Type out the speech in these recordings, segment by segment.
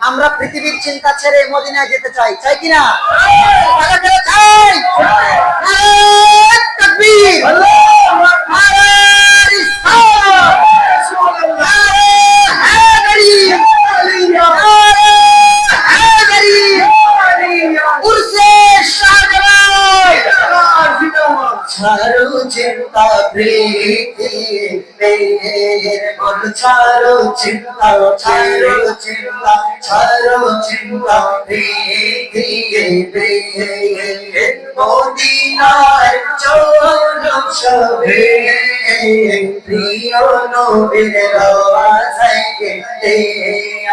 আমরা পৃথিবীর চিন্তা ছেড়ে মদিনায় যেতে চাই। চাই কিনা? ছাড়ো চিন্তা প্রীতি মন ছাড়ো চিন্তা ছাড়ো চিন্তা ছাড়ো চিন্তা প্রীতি মদিনার সবে, প্রিয় নবীর রওয়াজায় গেতে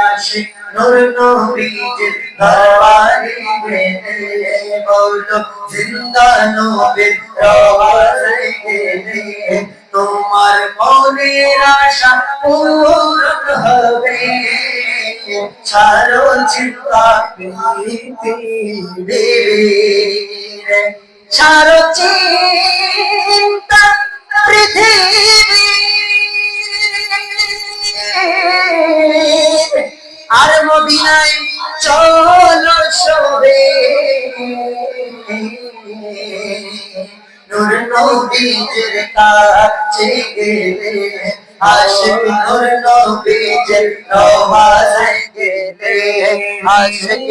আসে নূর নবীজির দরবারে গেলে বলো জিন্দা নবীর রওয়াজায় গেলে তোমার মনের আশা পূরণ হবে ছাড়ো চিন্তা ছাড়ো চিন্তা পৃথিবী আর মদিনায় চলো সবে। নূর নবীজের কাছে গেলে আশিক নূর নবীজের নওয়াজে গেলে আশিক